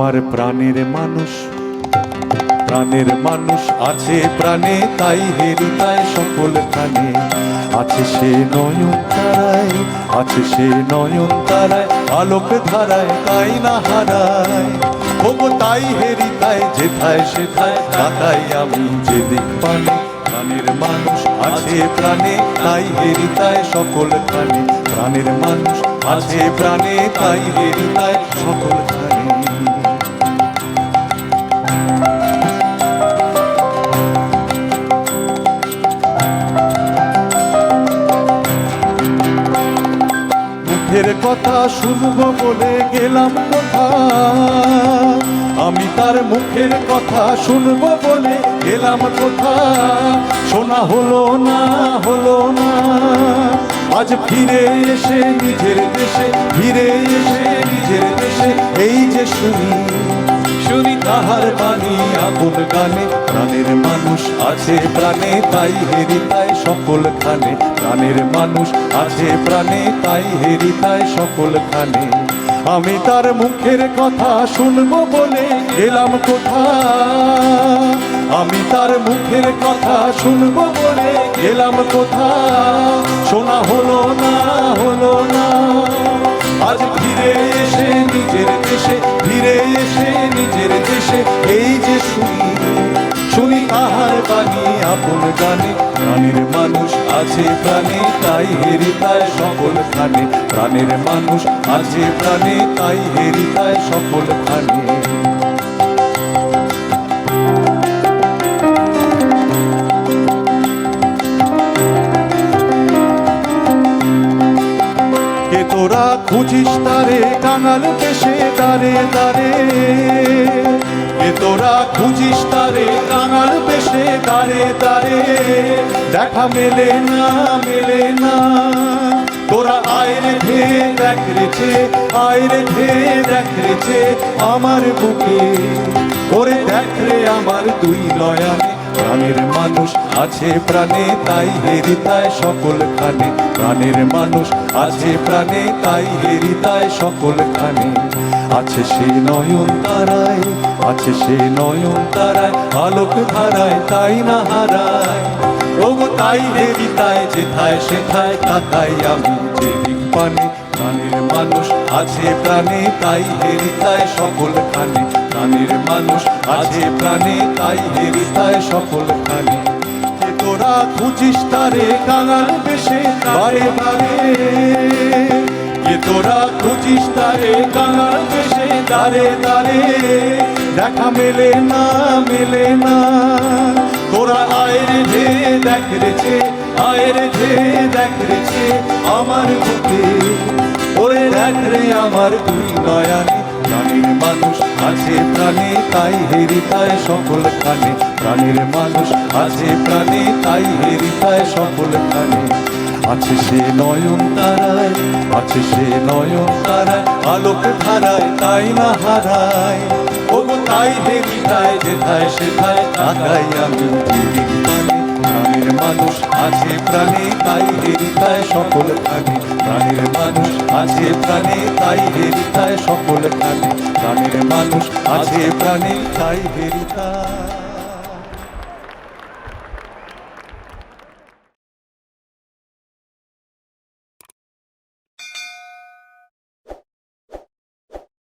আমার প্রাণের মানুষ। প্রাণের মানুষ আছে প্রাণে, তাই হেরিতায় সকল খানে আছে সে নয়ন তারায়, আছে সে নয়ন তারায়, আলোক ধারায় তাই না হারায়। ওগো তাই হেরিতায় যেথায় সেথায় তাকাই আমি যেদিক পানে প্রাণের মানুষ আছে প্রাণে, তাই হেরিতায় সকল খানে প্রাণের মানুষ আছে প্রাণে, তাই হেরিতায় সকল খানে মুখের কথা শুনব বলে গেলাম কথা আমি তার মুখের কথা শুনব বলে গেলাম কথা শোনা হলো না হলো না। আজ ফিরে এসে নিজের দেশে, ফিরে এসে নিজের দেশে, এই যে শুনি শুনি তাহার বাণী আগুন গানে প্রাণের মানুষ আছে প্রাণে, তাই হেরি তাই সকল খানে। প্রাণের মানুষ আছে প্রাণে, তাই হেরি তাই সকল খানে। আমি তার মুখের কথা শুনব বলে গেলাম কোথা আমি তার মুখের কথা শুনব বলে গেলাম কোথা শোনা হলো না হলো না। আজ ফিরে এসে নিজের দেশে আপন গানে প্রাণের মানুষ আছে প্রাণে, তাই হেরি তাই সকল খানে। প্রাণের মানুষ আছে প্রাণে, তাই হেরি তাই সকল খানে। তোরা খুঁজিস তারে, কাঙাল পেশে দারে দারে কে তোরা খুঁজিস তারে কাঙাল বেশে তারে তারে। দেখা মেলে না মেলে না। তোরা আয় রেখে দেখ রেছে আয় রেখে দেখ রেছে আমার বুকে। ওরে দেখ রে আমার দুই নয়নে প্রাণের মানুষ আছে প্রাণে, তাই হেরি তাই সকল খানে প্রাণের মানুষ আছে প্রাণে, তাই হেরি তাই সকল খানে আছে সে নয়ন তারায়, আছে সে নয়ন তারায়, আলোক ধারায় তাই না হারায়। ওগো তাই হেরি তাই, যেথায় সেথায় তাকাই আমি যেদিক পানে। মানুষ, আছে প্রাণে তাই হেরি তাই সকল খানে প্রাণের মানুষ, আছে প্রাণে তাই হেরি তাই সকল খানে তোরা খুঁজিস তারে কাঙাল বেশে বারে বারে কে তোরা খুঁজিস তারে কাঙাল বেশে দারে দারে দেখা মেলে না মেলে না। তোরা আয়ের ঢে দেখ রেছে আয়ের ঢে দেখ রেছে আমার বুকে। ওরে দেখ আমার দুই নয়ানে প্রাণীর মানুষ আছে প্রাণে, তাই হেরি তাই সকল খানে প্রাণীর মানুষ আছে প্রাণে, তাই হেরি তাই সকল খানে আছে সে নয়ন তারায়, আছে সে নয়ন তারায়, আলোক ধারায়, তাই না হারায়। তাই দেখি, তাই যেথায় সেথায় তাকাই আমি। যেদিক পানে প্রাণের মানুষ আছে প্রাণে, তাই দেরি তাই সকল থাকে প্রাণের মানুষ আছে প্রাণে, তাই দেরি তাই সকল থাকে প্রাণের মানুষ আছে প্রাণে, তাই হেরি তাই।